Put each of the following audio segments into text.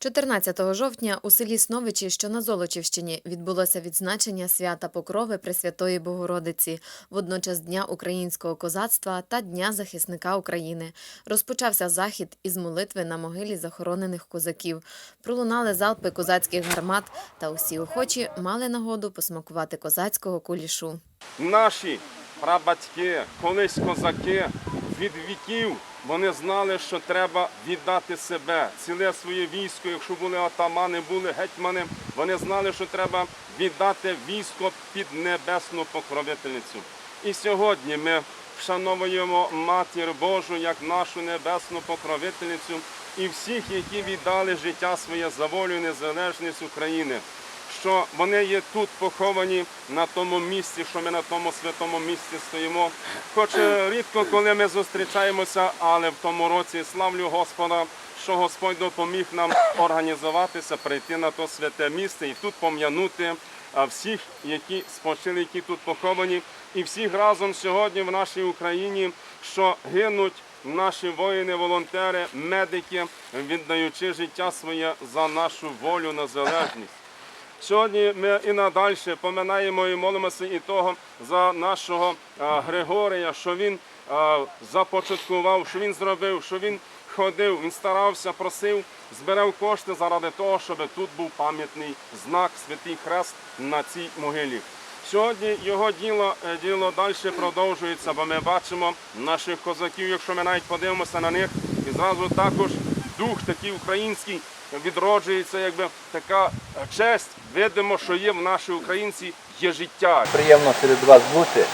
14 жовтня у селі Сновичі, що на Золочівщині, відбулося відзначення свята Покрови Пресвятої Богородиці, водночас Дня українського козацтва та Дня захисника України. Розпочався захід із молитви на могилі захоронених козаків. Пролунали залпи козацьких гармат, та усі охочі мали нагоду посмакувати козацького кулішу. Наші прабатьки, колись козаки від віків вони знали, що треба віддати себе, ціле своє військо. Якщо були атамани, були гетьмани, вони знали, що треба віддати військо під небесну покровительницю. І сьогодні ми вшановуємо Матір Божу як нашу небесну покровительницю і всіх, які віддали життя своє за волю незалежність України що вони є тут поховані на тому місці, що ми на тому святому місці стоїмо. Хоч е, рідко, коли ми зустрічаємося, але в тому році славлю Господа, що Господь допоміг нам організуватися, прийти на то святе місце і тут пом'янути всіх, які спочили, які тут поховані, і всіх разом сьогодні в нашій Україні, що гинуть. Наші воїни, волонтери, медики, віддаючи життя своє за нашу волю на залежність. Сьогодні ми і надалі поминаємо і молимося і того за нашого Григорія, що він започаткував, що він зробив, що він ходив, він старався, просив, збирав кошти заради того, щоб тут був пам'ятний знак Святий Хрест на цій могилі. Сьогодні його діло, е, діло далі продовжується, бо ми бачимо наших козаків, якщо ми навіть подивимося на них, і зразу також дух такий український відроджується, якби така е, честь. Видимо, що є в нашій українці є життя. Приємно серед вас бути.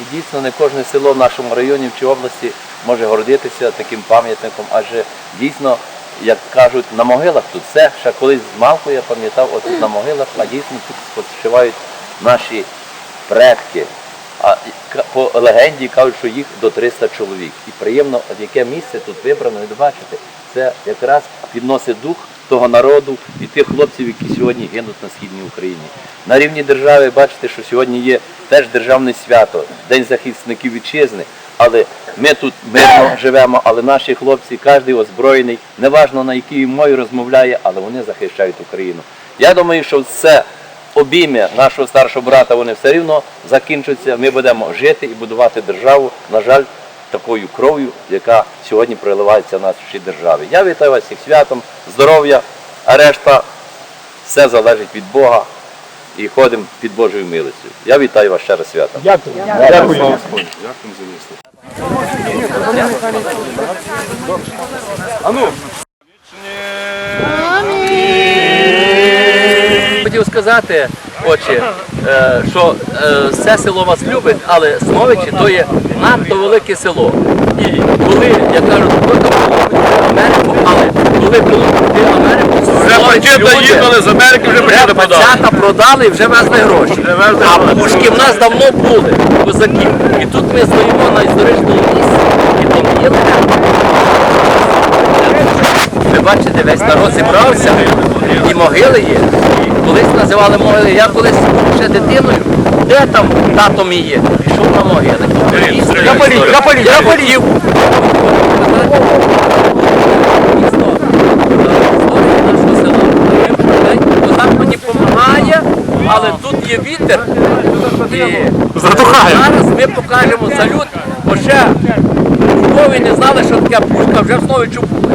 І дійсно не кожне село в нашому районі чи області може гордитися таким пам'ятником, адже дійсно, як кажуть, на могилах тут все. Ще колись з малку я пам'ятав, от на могилах, а дійсно тут спочивають наші предки. А і по легенді кажуть, що їх до 300 чоловік. І приємно, яке місце тут вибрано, ви бачите, це якраз підносить дух того народу і тих хлопців, які сьогодні гинуть на східній Україні. На рівні держави бачите, що сьогодні є теж державне свято, День захисників вітчизни. Але ми тут мирно живемо, але наші хлопці, кожен озброєний, неважно на якій мові розмовляє, але вони захищають Україну. Я думаю, що все обійми нашого старшого брата вони все рівно закінчаться. Ми будемо жити і будувати державу. На жаль, такою кров'ю, яка сьогодні проливається в нашій державі. Я вітаю вас всіх святом, здоров'я, а решта все залежить від Бога і ходимо під Божою милостю. Я вітаю вас ще раз святом. Дякую. Дякую. Дякую за місце. А ну. Хотів сказати, отче, е, що е, все село вас любить, але Смовичі то є надто велике село. І коли, як кажуть, Америку, але коли йти Америку, Вже пакета їхали з Америки, вже пакета подали. продали і вже везли гроші. А пушки в нас давно були, козаків. І тут ми стоїмо на історичному місці, і там є ви бачите, весь народ зібрався, і могили є. Колись називали могили. Я колись ще дитиною. Де там тато мій є? Пішов на могили. Я болів, я болів, я мені але тут є вітер. І Затухає. Зараз ми покажемо салют, бо ще у Львові не знали, що таке пушка, вже в Словичу були.